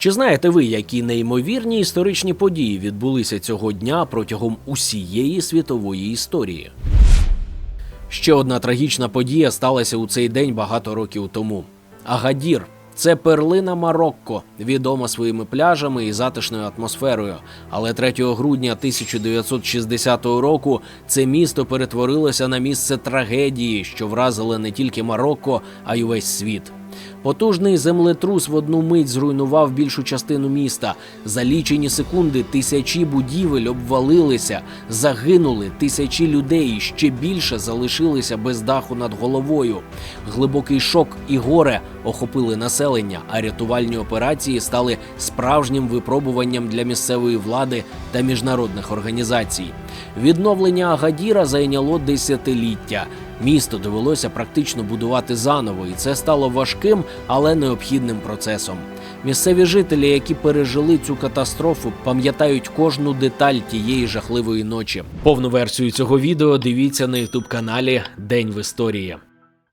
Чи знаєте ви, які неймовірні історичні події відбулися цього дня протягом усієї світової історії? Ще одна трагічна подія сталася у цей день багато років тому. Агадір це перлина Марокко, відома своїми пляжами і затишною атмосферою. Але 3 грудня 1960 року це місто перетворилося на місце трагедії, що вразило не тільки Марокко, а й увесь світ. Потужний землетрус в одну мить зруйнував більшу частину міста. За лічені секунди тисячі будівель обвалилися, загинули тисячі людей, ще більше залишилися без даху над головою. Глибокий шок і горе охопили населення, а рятувальні операції стали справжнім випробуванням для місцевої влади та міжнародних організацій. Відновлення Агадіра зайняло десятиліття. Місто довелося практично будувати заново, і це стало важким, але необхідним процесом. Місцеві жителі, які пережили цю катастрофу, пам'ятають кожну деталь тієї жахливої ночі. Повну версію цього відео дивіться на ютуб каналі День в історії.